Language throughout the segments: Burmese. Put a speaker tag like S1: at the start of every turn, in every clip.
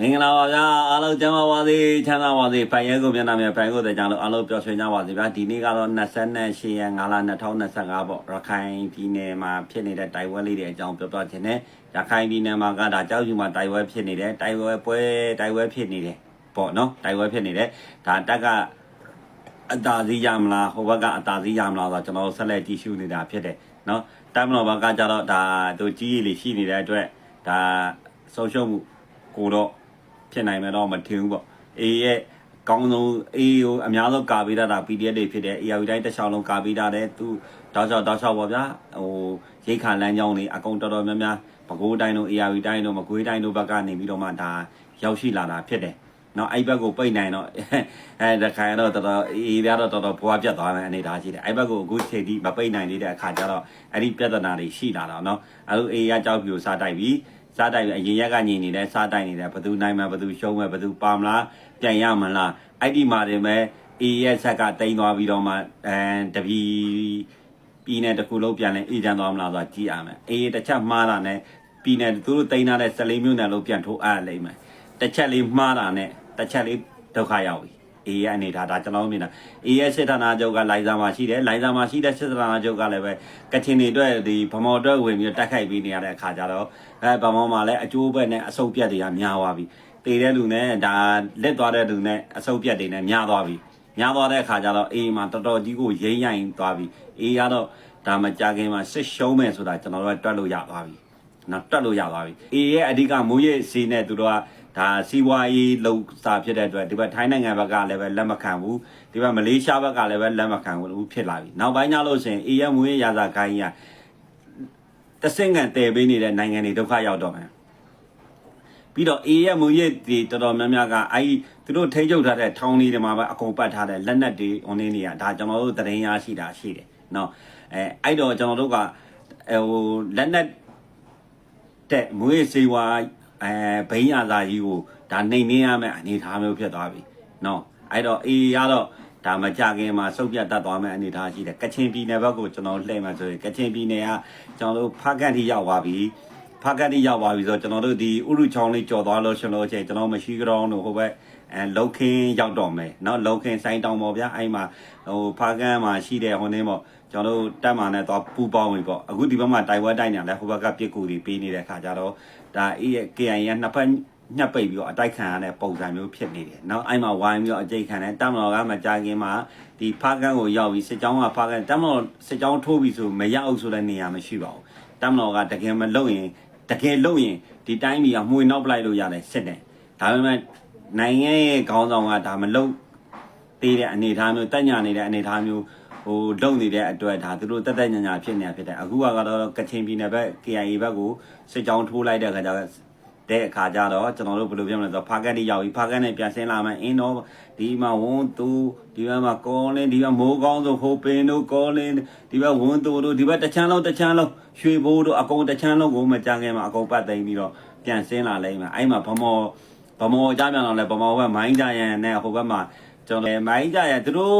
S1: မင်္ဂလာပါဗျာအားလုံးကျမ်းပါပါစေချမ်းသာပါစေဖိုင်ရဲကိုမျက်နှာမြဖိုင်ကိုတဲ့ကြောင့်လို့အားလုံးပျော်ရွှင်ကြပါစေဗျာဒီနေ့ကတော့28ရက်5လ2025ပေါ့ရခိုင်ပြည်နယ်မှာဖြစ်နေတဲ့တိုင်ဝမ်လေးတွေအကြောင်းပြောပြခြင်းနဲ့ရခိုင်ပြည်နယ်မှာကဒါကြောက်ယူမှာတိုင်ဝမ်ဖြစ်နေတယ်တိုင်ဝမ်ပွဲတိုင်ဝမ်ဖြစ်နေတယ်ပေါ့နော်တိုင်ဝမ်ဖြစ်နေတယ်ဒါတက်ကအတားစီးရမလားဟိုဘက်ကအတားစီးရမလားဆိုတော့ကျွန်တော်ဆက်လက်ကြည့်ရှုနေတာဖြစ်တယ်နော်တိုင်မတော်ဘက်ကကြတော့ဒါတို့ကြီးကြီးလေးရှိနေတဲ့အတွက်ဒါဆုံးရှုံးမှုကိုတော့ ဖြစ်နိုင်မယ်တော့မထင်ဘူးပေါ့အေးရဲ့ကောင်းဆုံးအေးကိုအများဆုံးကာပေးတာဒါ PDF တွေဖြစ်တယ် AR တိုင်းတစ်ချောင်းလုံးကာပေးတာတဲ့သူတောက်ချောက်တောက်ချောက်ပေါ့ဗျာဟိုရိတ်ခါလမ်းကြောင်းတွေအကုန်တော်တော်များများပဲခူးတိုင်းတို့ AR တိုင်းတို့မကွေးတိုင်းတို့ဘက်ကနေပြီးတော့မှဒါရောက်ရှိလာတာဖြစ်တယ်နော်အဲ့ဘက်ကိုပိတ်နိုင်တော့အဲတခါတော့တော်တော်အေးပြတော့တော်တော်ဘွားပြတ်သွားမယ်အနေထားရှိတယ်အဲ့ဘက်ကိုအခုချိန်ထိမပိတ်နိုင်သေးတဲ့အခါကျတော့အဲ့ဒီပြဿနာတွေရှိလာတော့နော်အဲ့လိုအေးရကြောက်ပြူစားတိုက်ပြီး စားတိုင်အရင်ရက်ကညီနေတယ်စားတိုင်နေတယ်ဘသူနိုင်မှာဘသူရှုံးမှာဘသူပါမလားပြန်ရမလားအဲ့ဒီမှာတင်မဲ့အေးရဲ့ဆက်ကတိန်သွားပြီးတော့မှအဲတပီပြည်နယ်တစ်ခုလုံးပြန်လဲအေးချမ်းသွားမလားဆိုတာကြည့်ရမယ်အေးတစ်ချက်မှားတာနဲ့ပြည်နယ်သူတို့တိန်ထားတဲ့14မြို့နယ်လုံးပြန်ထိုးအားလိမ့်မယ်တစ်ချက်လေးမှားတာနဲ့တစ်ချက်လေးဒုက္ခရောက်ပြီ အေးရဲ့အနေထားဒါကျွန်တော်မြင်တာအေးရဲ့စစ်ဌာနချုပ်ကလိုင်ဇာမှာရှိတယ်လိုင်ဇာမှာရှိတဲ့စစ်ဌာနချုပ်ကလည်းပဲကချင်တွေအတွက်ဒီဗမော်အတွက်ဝင်ပြီးတက်ခိုက်ပြီးနေရတဲ့အခါကျတော့အဲဗမော်မှာလည်းအကျိုးဘက်နဲ့အဆုတ်ပြက်တွေကများသွားပြီတည်တဲ့လူနဲ့ဒါလက်သွားတဲ့လူနဲ့အဆုတ်ပြက်တွေနဲ့များသွားပြီများသွားတဲ့အခါကျတော့အေးမှာတော်တော်ကြီးကိုရိမ့်ရိုင်သွားပြီအေးကတော့ဒါမကြခင်မှာစစ်ရှုံးမယ်ဆိုတာကျွန်တော်တို့တွက်လို့ရသွားပြီနော်တက်လို့ရသွားပြီအေရဲ့အဓိကမိုးရိပ်စီးနဲ့သူတို့က ဒါစီးပွားရေးလှုပ်စာဖြစ်တဲ့အတွက်ဒီဘက်ထိုင်းနိုင်ငံဘက်ကလည်းပဲလက်မခံဘူးဒီဘက်မလေးရှားဘက်ကလည်းပဲလက်မခံဘူးဖြစ်လာပြီနောက်ပိုင်းကျလို့ရှိရင်အေရဲ့မိုးရိပ်ရာဇာခိုင်းကြီးကတဆင့်ကန်တည်ပေးနေတဲ့နိုင်ငံတွေဒုက္ခရောက်တော့မယ်ပြီးတော့အေရဲ့မိုးရိပ်ဒီတော်တော်များများကအဲဒီသူတို့ထိန်းချုပ်ထားတဲ့ထောင်းလေးတွေမှာပဲအကုန်ပတ်ထားတဲ့လက်နက်တွေ online တွေကဒါကျွန်တော်တို့သတင်းရရှိတာရှိတယ်နော်အဲအဲ့တော့ကျွန်တော်တို့ကအဲဟိုလက်နက်တဲ့မွေးစေဝါ အဲဘိန်းရစာကြီးကိုဒါနှိမ်နှင်းရမယ့်အနေအထားမျိုးဖြစ်သွားပြီเนาะအဲ့တော့အေးရတော့ဒါမကြခင်မှာစုပ်ပြတ်တတ်သွားမယ့်အနေအထားရှိတယ်ကချင်ပြည်နယ်ဘက်ကိုကျွန်တော်လှည့်မှဆိုရင်ကချင်ပြည်နယ်ကကျွန်တော်တို့ဖားကန်ထိရောက်သွားပြီဖားကန်ထိရောက်သွားပြီဆိုတော့ကျွန်တော်တို့ဒီဥရုချောင်းလေးကြော်သွားလို့ရှင်လို့ချင်းကျွန်တော်မရှိကြောင်းတို့ဟိုဘက်အဲလုံခင်းရောက်တော့မယ်เนาะလုံခင်းဆိုင်တောင်ပေါ်ဗျာအဲ့မှာဟိုဖားကန်မှာရှိတဲ့ဟိုနေပေါ့ကျွန်တော်တို့တက်မှာနဲ့တော့ပူပေါင်းပြီပေါ့အခုဒီဘက်မှာတိုင်ဝမ်တိုက်နေတယ်ဟိုဘက်ကပြစ်ကူတွေပေးနေတဲ့ခါကျတော့ ဒါအေးရဲ့ KI ရနှစ်ဖက်ညှပ်ပိတ်ပြီးတော့အတိုက်ခံရတဲ့ပုံစံမျိုးဖြစ်နေတယ်။နောက်အဲ့မှာဝိုင်းပြီးတော့အကြိတ်ခံတယ်တမတော်ကမကြခင်မှာဒီဖားကန်းကိုရောက်ပြီးစစ်ကြောင်းကဖားကန်းတမတော်စစ်ကြောင်းထိုးပြီးဆိုမရအောင်ဆိုတဲ့နေရာမရှိပါဘူး။တမတော်ကတကယ်မလုံရင်တကယ်လုံရင်ဒီတိုင်းပြည်ကမှွေနောက်ပလိုက်လို့ရတယ်စစ်တယ်။ဒါပေမဲ့နိုင်ငံရဲ့ခေါင်းဆောင်ကဒါမလုံသေးတဲ့အနေအထားမျိုးတက်ညာနေတဲ့အနေအထားမျိုး ဟိုလုံနေတဲ့အတွက်ဒါသူတို့တက်တက်ညာညာဖြစ်နေတာဖြစ်တယ်အခုကတော့ကချင်ပြည်နယ်ဘက် KIA ဘက်ကိုစစ်ကြောင်းထိုးလိုက်တဲ့အခါကျတော့တဲ့အခါကျတော့ကျွန်တော်တို့ဘယ်လိုပြောမလဲဆိုတော့ဖားကတ်တိရောက်ပြီဖားကတ်နဲ့ပြန်ဆင်းလာမယ်အင်းတော့ဒီမှာဝန်းသူဒီဘက်မှာကောလင်းဒီဘက်မိုးကောင်းဆိုဟိုပင်တို့ကောလင်းဒီဘက်ဝန်းသူတို့ဒီဘက်တချမ်းလုံးတချမ်းလုံးရွှေဘိုးတို့အကုန်တချမ်းလုံးကိုမကြခင်မှာအကုန်ပတ်သိမ်းပြီးတော့ပြန်ဆင်းလာလိမ့်မယ်အဲ့မှာဗမော်ဗမော်ကြပြန်တော့လဲဗမော်ဘက်မိုင်းကြရန်နဲ့ဟိုဘက်မှာကျွန်တော်မိုင်းကြရန်သူတို့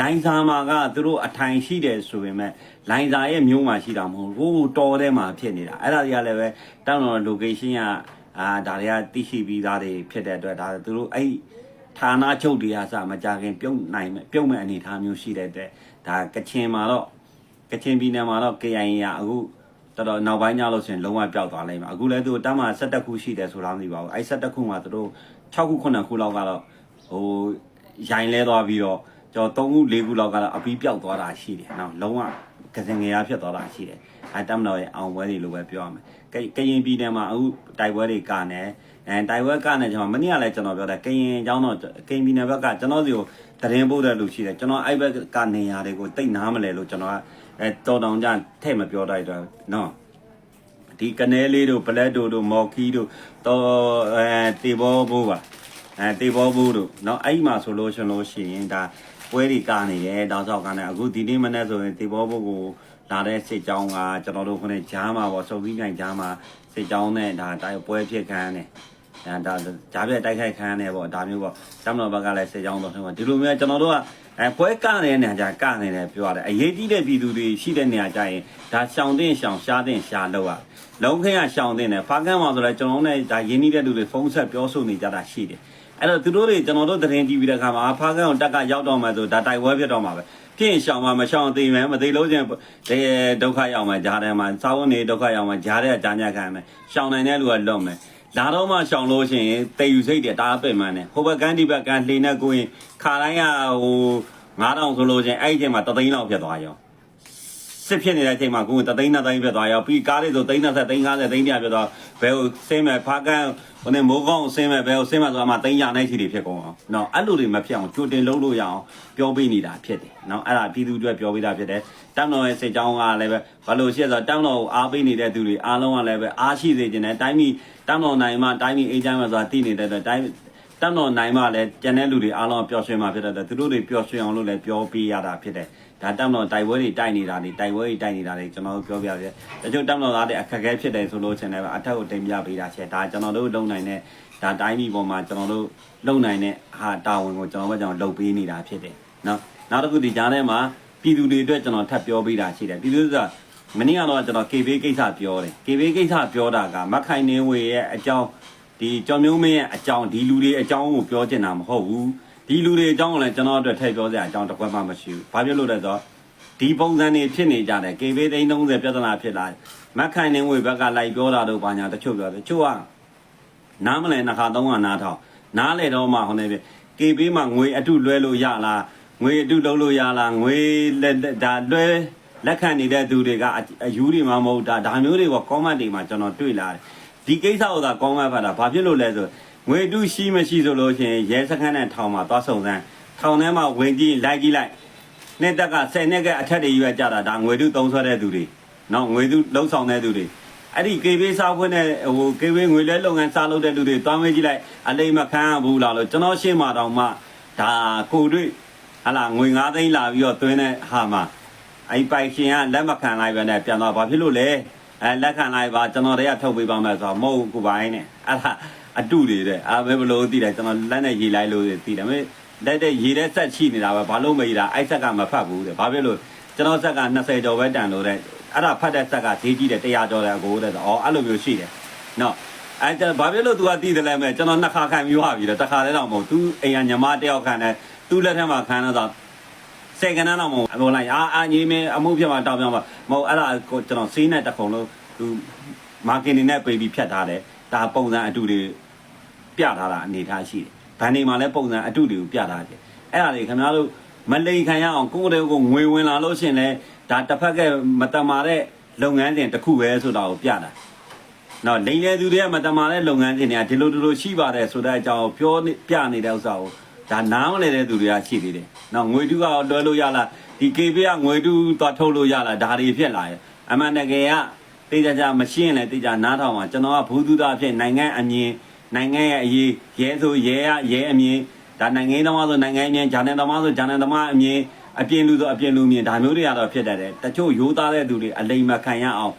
S1: လိုင်းစာမှာကသူတို့အထိုင်ရှိတယ်ဆိုပေမဲ့လိုင်းစာရဲ့မျိုးမှာရှိတာမဟုတ်ဘူးဟိုတော်ထဲမှာဖြစ်နေတာအဲ့ဒါတွေကလည်းပဲတောင်းတော့ location ကအာဒါတွေကသိရှိပြီးသားတွေဖြစ်တဲ့အတွက်ဒါသူတို့အဲ့ဌာနချုပ်တွေကစမကြခင်ပြုတ်နိုင်မဲ့ပြုတ်မဲ့အနေအထားမျိုးရှိတဲ့အတွက်ဒါကချင်မှာတော့ကချင်ပြည်နယ်မှာတော့ KIA ရအခုတော်တော်နောက်ပိုင်းညလို့ဆိုရင်လုံးဝပျောက်သွားလိမ့်မယ်အခုလည်းသူတမ်းမှာ17ခုရှိတယ်ဆိုတော့မသိပါဘူးအဲ့17ခုမှာသူတို့6ခု9ခုလောက်ကတော့ဟိုရိုင်းလဲသွားပြီးတော့ ကျွန်တော်3ခု4ခုလောက်ကတော့အပြီးပျောက်သွားတာရှိတယ်နော်လုံးဝကစင်ငယ်ရဖြစ်သွားတာရှိတယ်အဲတမ်းတော်ရဲ့အောင်ပွဲတွေလို့ပဲပြောရမယ်ကကရင်ပြည်နယ်မှာအခုတိုက်ပွဲတွေကနေအဲတိုက်ပွဲကနေကျွန်တော်မနေ့ကလည်းကျွန်တော်ပြောတယ်ကရင်အကြောင်းတော့ကရင်ပြည်နယ်ဘက်ကကျွန်တော်စီကိုတရင်ပို့တဲ့လူရှိတယ်ကျွန်တော်အဲ့ဘက်ကနေရာတွေကိုတိတ်နားမလဲလို့ကျွန်တော်ကအဲတော်တောင်ကြထဲ့မပြောတတ်တော့နော် ဒီကနေလေးတို့ဘလက်တို့တို့မော်ခီတို့တော့အဲတေဘောဘိုးပါအဲတေဘောဘိုးတို့เนาะအဲ့ဒီမှာဆိုလို့ရှင်လို့ရှိရင်ဒါ ပွဲတွေကနေတယ်တောက်ချောက်ကနေအခုဒီနေ့မနေ့ဆိုရင်တေဘောဘိုးကိုလာတဲ့စစ်ကြောင်းကကျွန်တော်တို့ခုနဲ့ဂျားမှာပေါ့စုံစည်းနိုင်ဂျားမှာစစ်ကြောင်းနဲ့ဒါတိုက်ပွဲဖြစ်ခံရတယ်အဲဒါဂျားပြက်တိုက်ခိုက်ခံရတယ်ပေါ့ဒါမျိုးပေါ့တမတော်ဘက်ကလည်းစစ်ကြောင်းတော့ဆိုတော့ဒီလိုမျိုးကျွန်တော်တို့ကအဲပွဲကတဲ့နေရာကျကနေတယ်ပြောရတယ်အရေးကြီးတဲ့ပြည်သူတွေရှိတဲ့နေရာကျရင်ဒါရှောင်တဲ့ရှောင်ရှားတဲ့ရှားလောက်ရလုံးခင်းကရှောင်တဲ့နဲ့ဖားကန်းမှာဆိုလဲကျွန်တော်တို့နဲ့ဒါရင်းနှီးတဲ့လူတွေဖုန်းဆက်ပြောဆိုနေကြတာရှိတယ် အဲ့တော့သူတို့တွေကျွန်တော်တို့သတင်းကြည့်ပြီးတဲ့အခါမှာဖားကန်းကိုတက်ကရောက်တော့မှဆိုဒါတိုက်ပွဲဖြစ်တော့မှာပဲဖြစ်ရင်ရှောင်မှာမရှောင်သိမယ်မသိလို့ချင်းတကယ်ဒုက္ခရောက်မှာဂျားထဲမှာစာဝန်နေဒုက္ခရောက်မှာဂျားထဲကကြားညက်ခံမယ်ရှောင်နိုင်တဲ့လူကလွတ်မယ်လာတော့မှရှောင်လို့ရှိရင်တေယူစိတ်တယ်ဒါအပင်မှန်တယ်ဟိုဘက်ကန်းဒီဘက်ကန်းလှေနဲ့ကိုရင်ခါတိုင်းကဟို9000ဆိုလို့ချင်းအဲ့ဒီအချိန်မှာတသိန်းလောက်ဖြစ်သွားရောစစ်ဖြစ်နေတဲ့အချိန်မှာကိုယ်တသိန်းနှစ်သိန်းဖြစ်သွားရောပြီးကားလေးဆိုသိန်း30သိန်း50သိန်းပြဖြစ်သွားဘယ်ကိုဆင်းမဲ့ဖားကန်း ဟိုနေမိုးကောင်းအစင်းမဲ့ပဲအစင်းမဲ့ဆိုတာမှတိုင်းရနိုင်ချီတွေဖြစ်ကုန်အောင်နော်အဲ့လိုတွေမဖြစ်အောင်ကြိုတင်လုပ်လို့ရအောင်ပြောပေးနေတာဖြစ်တယ်နော်အဲ့ဒါပြည်သူတွေပြောပေးတာဖြစ်တယ်တောင်းတော်ရဲ့စိတ်ကြောင်းကလည်းပဲဘာလို့ရှိရဆိုတောင်းတော်ကိုအားပေးနေတဲ့သူတွေအားလုံးကလည်းပဲအားရှိစေခြင်းနဲ့တိုင်းပြည်တောင်းတော်နိုင်မှတိုင်းပြည်အေးချမ်းမှဆိုတာသိနေတဲ့အတွက်တိုင်း တမ်တော်နိုင်မှလည်းကျန်တဲ့လူတွေအားလုံးပျော်ရွှင်မှာဖြစ်တဲ့အတွက်သူတို့တွေပျော်ရွှင်အောင်လို့လည်းပြောပေးရတာဖြစ်တယ်ဒါတမ်တော်တိုက်ပွဲတွေတိုက်နေတာတွေတိုက်ပွဲတွေတိုက်နေတာတွေကျွန်တော်တို့ပြောပြပြတချို့တမ်တော်သားတွေအခက်အခဲဖြစ်တယ်ဆိုလို့ချင်တယ်အထက်ကိုတင်ပြပေးတာချက်ဒါကျွန်တော်တို့လုံနိုင်တဲ့ဒါတိုင်းပြည်ပေါ်မှာကျွန်တော်တို့လုံနိုင်တဲ့ဟာတာဝန်ကိုကျွန်တော်တို့ကျွန်တော်လုပ်ပေးနေတာဖြစ်တယ်နော်နောက်တစ်ခုဒီကြားထဲမှာပြည်သူတွေအတွက်ကျွန်တော်ထပ်ပြောပေးတာရှိတယ်ပြည်သူတွေကမနေ့ကတော့ကျွန်တော် KB ကိစ္စပြောတယ် KB ကိစ္စပြောတာကမခိုင်နေဝေရဲ့အကြောင်း ဒီကြောင်မျိုးမင်းရဲ့အကြောင်းဒီလူတွေအကြောင်းကိုပြောချင်တာမဟုတ်ဘူးဒီလူတွေအကြောင်းကိုလည်းကျွန်တော်အတွက်ထည့်ပြောစရာအကြောင်းတစ်ခွက်မှမရှိဘူးဘာဖြစ်လို့လဲဆိုတော့ဒီပုံစံတွေဖြစ်နေကြတယ် KB သိန်း30ပြဿနာဖြစ်လာမခိုင်နေဝေဘက်ကလိုက်ပြောတာတော့ဘာညာတချို့ပြောတယ်တချို့ကနားမလဲနှစ်ခါသုံးခါနားထောင်နားလေတော့မှဟိုနေပြီကေပေးမှာငွေအတုလွဲလို့ရလားငွေအတုလုံးလို့ရလားငွေလက်ဒါလွဲလက်ခံနေတဲ့သူတွေကအအယူတွေမှမဟုတ်တာဒါမျိုးတွေကကောမန့်တွေမှာကျွန်တော်တွေ့လာတယ် ဒီကိစ္စကိုသာကောမန့်ဖတ်တာဘာဖြစ်လို့လဲဆိုငွေအတုရှိမရှိဆိုလို့ရှိရင်ရဲစခန်းနဲ့ထောင်မှာသွားစုံစမ်းထောင်ထဲမှာဝင်ကြည့်လိုက်ကြည့်လိုက်နှစ်တက်က10နှစ်ကအထက်တွေရွက်ကြတာဒါငွေတုသုံးဆွဲတဲ့သူတွေနော်ငွေတုလုံးဆောင်တဲ့သူတွေအဲ့ဒီကေဘေးစားဖွင့်တဲ့ဟိုကေဘေးငွေလဲလုပ်ငန်းစားလုပ်တဲ့လူတွေတွားမေးကြည့်လိုက်အလိမ့်မခံရဘူးလားလို့ကျွန်တော်ရှင်းမှာတောင်မှဒါကိုတွေ့ဟလာငွေ9သိန်းလာပြီးတော့သွင်းတဲ့ဟာမှာအဲ့ပိုက်ရှင်ကလက်မခံလိုက်ပဲနဲ့ပြန်သွားဘာဖြစ်လို့လဲ အဲလက်ခံလိုက်ပါကျွန်တော်တွေကထုတ်ပေးပါမယ်ဆိုတော့မဟုတ်ကိုပိုင်းနဲ့အဲ့ဒါအတုတွေတဲ့အာမဲဘလို့သိတယ်ကျွန်တော်လက်နဲ့ရေးလိုက်လို့သိတယ်မဲလက်တဲ့ရေးတဲ့ဆက်ရှိနေတာပဲဘာလို့မရေးတာအဲ့ဆက်ကမဖတ်ဘူးတဲ့ဘာဖြစ်လို့ကျွန်တော်ဆက်က20ကျော်ပဲတန်လို့တဲ့ အဲ့ဒါဖတ်တဲ့ဆက်ကဈေးကြီးတယ်100ကျော်တယ်အကိုတဲ့ဆိုအော်အဲ့လိုမျိုးရှိတယ်နော်အဲ့ဒါဘာဖြစ်လို့ तू ကတည်တယ်လဲမဲ့ကျွန်တော်နှစ်ခါခံပြီးသွားပြီလေတစ်ခါလည်းတော့မဟုတ် तू အိမ်ကညီမတယောက်ခံတယ် तू လက်ထက်မှာခံတော့ စေကနန်းတော့မဟုတ်အပေါ်လိုက်အာအာညီမင်းအမှုဖြစ်မှာတောင်းပြောင်းမှာမဟုတ်အဲ့ဒါကိုကျွန်တော်စေးနဲ့တစ်ခုံလုံး तू မာကင်နေနဲ့ပေးပြီးဖြတ်ထားတယ်ဒါပုံစံအတူတွေပြထားတာအနေထားရှိတယ်ဗန်နေမှာလည်းပုံစံအတူတွေကိုပြထားတယ်အဲ့ဒါတွေခင်ဗျားတို့မလိန်ခံရအောင်ကိုယ့်တဲ့ကိုငွေဝင်လာလို့ရှရင်လဲဒါတစ်ဖက်ကမတမာတဲ့လုပ်ငန်းစဉ်တစ်ခုပဲဆိုတာကိုပြတာနော်လိန်လေသူတွေကမတမာတဲ့လုပ်ငန်းစဉ်တွေကဒီလိုဒီလိုရှိပါတယ်ဆိုတဲ့အကြောင်းကိုပြောနေပြနေတဲ့ဥစ္စာကို ဒါနားမလည်တဲ့သူတွေကရှိသေးတယ်နော်ငွေတူကလွှဲလို့ရလားဒီ KB ကငွေတူသွားထုတ်လို့ရလားဒါတွေဖြစ်လာရဲ့အမှန်တကယ်ကတေးကြကြမရှင်းလဲတေးကြနားထောင်မှာကျွန်တော်ကဘူးသူသားဖြစ်နိုင်ငံအမြင်နိုင်ငံရဲ့အရေးရဲဆိုရဲရရဲအမြင်ဒါနိုင်ငံသမားဆိုနိုင်ငံအမြင်ဂျာနယ်သမားဆိုဂျာနယ်သမားအမြင်အပြင်လူဆိုအပြင်လူမြင်ဒါမျိုးတွေကတော့ဖြစ်တတ်တယ်တချို့ရိုးသားတဲ့သူတွေအလိမ်မခံရအောင်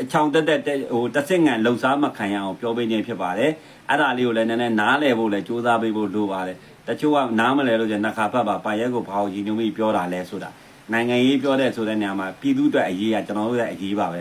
S1: အချောင်တက်တက်တက်ဟိုတစ်စက်ငံလှုပ်ရှားမခံရအောင်ပြောပေးခြင်းဖြစ်ပါတယ်အဲ့ဒါလေးကိုလည်းနည်းနည်းနားလည်ဖို့လည်းစူးစမ်းပေးဖို့လိုပါတယ် တချို့ကနားမလဲလို့ကျနှစ်ခါဖတ်ပါပါရက်ကိုဘာလို့ရည်ညွှန်းပြီးပြောတာလဲဆိုတာနိုင်ငံရေးပြောတဲ့ဆိုတဲ့နေရာမှာပြည်သူအတွက်အရေးကကျွန်တော်တို့ရဲ့အရေးပါပဲ